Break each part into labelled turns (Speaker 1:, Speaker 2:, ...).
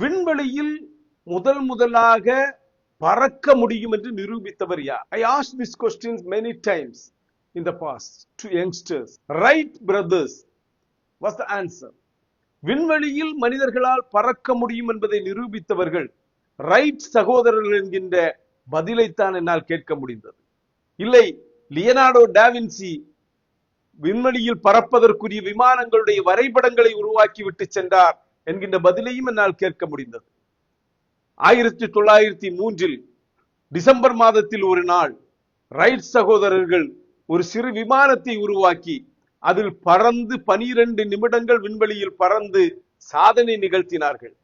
Speaker 1: விண்வெளியில் முதல் முதலாக பறக்க முடியும் என்று நிரூபித்தவர் யார்? I ask this question many times in the past to youngsters Wright brothers was the answer விண்வெளியில் மனிதர்களால் பறக்க முடியும் என்பதை நிரூபித்தவர்கள் ரைட் சகோதரர்கள் என்கின்ற பதிலைத்தான் என்னால் கேட்க முடிந்தது. இல்லை லியனார்டோ டாவின்சி விண்வெளியில் பறப்பதற்குரிய விமானங்களுடைய வரைபடங்களை உருவாக்கி விட்டு சென்றார். என்கின்ற பதிலையும் என்னால் கேட்க முடிந்தது. ஆயிரத்தி தொள்ளாயிரத்தி மூன்றில் டிசம்பர் மாதத்தில் ஒரு நாள் ரைட் சகோதரர்கள் ஒரு சிறு விமானத்தை உருவாக்கி அதில் பறந்து பனிரெண்டு நிமிடங்கள் விண்வெளியில் பறந்து சாதனை நிகழ்த்தினார்கள்.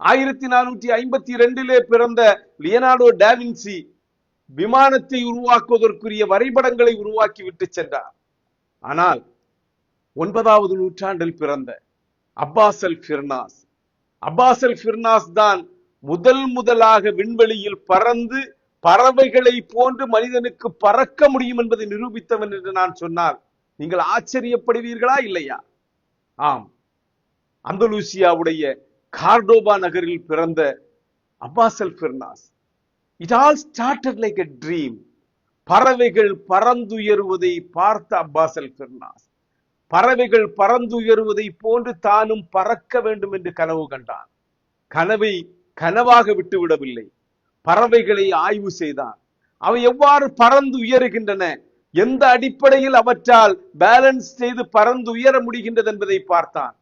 Speaker 1: ஆயிரத்தி நானூற்றி ஐம்பத்தி இரண்டிலே பிறந்த லியனார்டோ டாவின்சி விமானத்தை உருவாக்குவதற்குரிய வரைபடங்களை உருவாக்கி விட்டு சென்றார். ஆனால் ஒன்பதாவது நூற்றாண்டில் பிறந்த அப்பாசல் ஃபிர்னாஸ். அப்பாசல் ஃபிர்னாஸ் தான் முதல் முதலாக விண்வெளியில் பறந்து பறவைகளை போன்று மனிதனுக்கு பறக்க முடியும் என்பதை நிரூபித்தவன் என்று நான் சொன்னால் நீங்கள் ஆச்சரியப்படுவீர்களா இல்லையா? ஆம். அந்தலூசியாவுடைய கார்டோபா நகரில் பிறந்த Abbas al Firnas. It all started like a dream பறவைகள் பறந்துயருவதை பார்த்த அப்பாசல் ஃபிர்னாஸ். பறவைகள் பறந்துயருவதை போன்று தானும் பறக்க வேண்டும் என்று கனவு கண்டான். கனவை கனவாக விட்டுவிடவில்லை. பறவைகளை ஆய்வு செய்தான். அவை எவ்வாறு பறந்து உயருகின்றன எந்த அடிப்படையில் அவற்றால் பேலன்ஸ் செய்து பறந்து உயர முடிகின்றது என்பதை பார்த்தான்.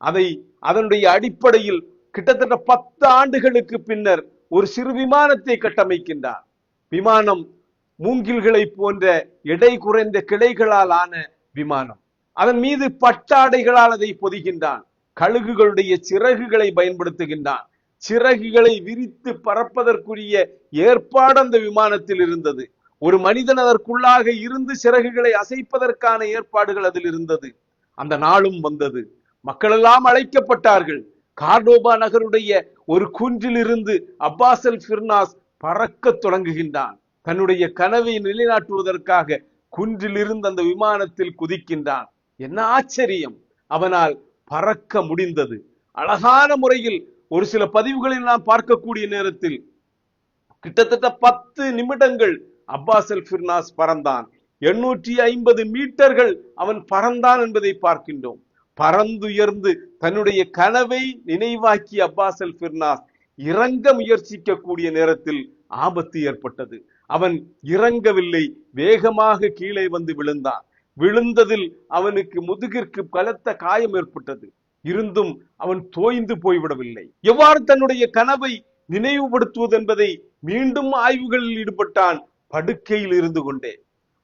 Speaker 1: அதை அதனுடைய அடிப்படையில் கிட்டத்தட்ட பத்து ஆண்டுகளுக்கு பின்னர் ஒரு சிறு விமானத்தை கட்டமைக்கின்றார் விமானம் மூங்கில்களை போன்ற எடை குறைந்த கிளைகளால் ஆன விமானம். அதன் மீது பட்டாடைகளால் அதை பொதிகின்றான். கழுகுகளுடைய சிறகுகளை பயன்படுத்துகின்றான். சிறகுகளை விரித்து பறப்பதற்குரிய ஏற்பாடு அந்த விமானத்தில் இருந்தது. ஒரு மனிதன் அதற்குள்ளாக இருந்து சிறகுகளை அசைப்பதற்கான ஏற்பாடுகள் அதில் இருந்தது. அந்த நாளும் வந்தது. மக்களெல்லாம் அழைக்கப்பட்டார்கள். கார்டோபா நகருடைய ஒரு குன்றில் இருந்து அப்பாசல் ஃபிர்னாஸ் பறக்க தொடங்குகின்றான். தன்னுடைய கனவை நிலைநாட்டுவதற்காக குன்றில் இருந்து அந்த விமானத்தில் குதிக்கின்றான். என்ன ஆச்சரியம். அவனால் பறக்க முடிந்தது. அழகான முறையில் ஒரு சில பதிவுகளில் நாம் பார்க்கக்கூடிய நேரத்தில் கிட்டத்தட்ட பத்து நிமிடங்கள் அப்பாசல் ஃபிர்னாஸ் பறந்தான். எண்ணூற்றி ஐம்பது மீட்டர்கள் அவன் பறந்தான் என்பதை பார்க்கின்றோம். பறந்துயர்ந்து தன்னுடைய கனவை நினைவாக்கி அப்பாசல் ஃபிர்னாஸ் இறங்க முயற்சிக்கக்கூடிய நேரத்தில் ஆபத்து ஏற்பட்டது. அவன் இறங்கவில்லை வேகமாக கீழே வந்து விழுந்தான். விழுந்ததில் அவனுக்கு முதுகிற்கு பலத்த காயம் ஏற்பட்டது. இருந்தும் அவன் தோய்ந்து போய்விடவில்லை. எவ்வாறு தன்னுடைய கனவை நினைவுபடுத்துவது என்பதை மீண்டும் ஆய்வுகளில் ஈடுபட்டான். படுக்கையில் இருந்து கொண்டே.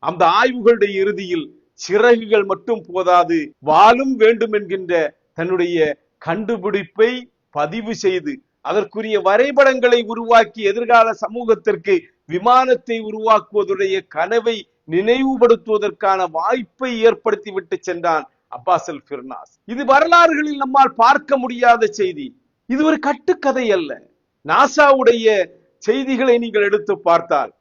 Speaker 1: அந்த ஆய்வுகளுடைய இறுதியில் சிறகுகள் மட்டும் போதாது வாழும் வேண்டும் என்கின்ற தன்னுடைய கண்டுபிடிப்பை பதிவு செய்து அதற்குரிய வரைபடங்களை உருவாக்கி எதிர்கால சமூகத்திற்கு விமானத்தை உருவாக்குவதுடைய கனவை நினைவுபடுத்துவதற்கான வாய்ப்பை ஏற்படுத்தி விட்டு சென்றான் அப்பாசல் பிர்னாஸ் இது வரலாறுகளில் நம்மால் பார்க்க முடியாத செய்தி. இது ஒரு கட்டுக்கதை அல்ல. நாசாவுடைய செய்திகளை நீங்கள் எடுத்து பார்த்தால்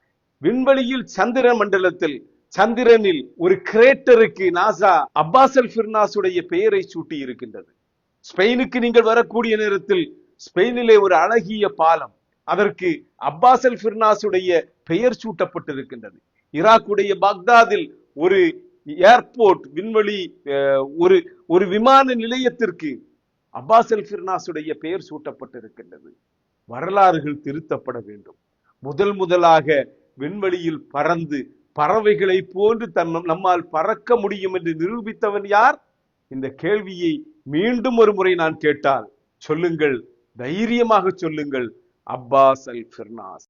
Speaker 1: விண்வெளியில் சந்திர மண்டலத்தில் சந்திரனில் ஒரு கிரேட்டருக்கு நாசா அப்பாசல் பிர்னாசுடைய பெயரை சூட்டி இருக்கின்றது ஸ்பெயினுக்கு நீங்கள் வரக்கூடிய நேரத்தில் ஸ்பெயினிலே ஒரு அழகிய பாலம் அதற்கு அப்பாசல் ஃபிர்னாஸுடைய பெயர் சூட்டப்பட்டிருக்கின்றது. ஈராக்குடைய பாக்தாதில் ஒரு ஏர்போர்ட் விண்வெளி அஹ், ஒரு ஒரு விமான நிலையத்திற்கு அப்பாசல் ஃபிர்னாஸுடைய பெயர் சூட்டப்பட்டிருக்கின்றது. வரலாறுகள் திருத்தப்பட வேண்டும். முதல் முதலாக விண்வெளியில் பறந்து பறவைகளை போன்று தன் நம்மால் பறக்க முடியும் என்று நிரூபித்தவன் யார்? இந்த கேள்வியை மீண்டும் ஒரு முறை நான் கேட்டால் சொல்லுங்கள் தைரியமாக சொல்லுங்கள் அப்பாஸ் அல் ஃபிர்னாஸ்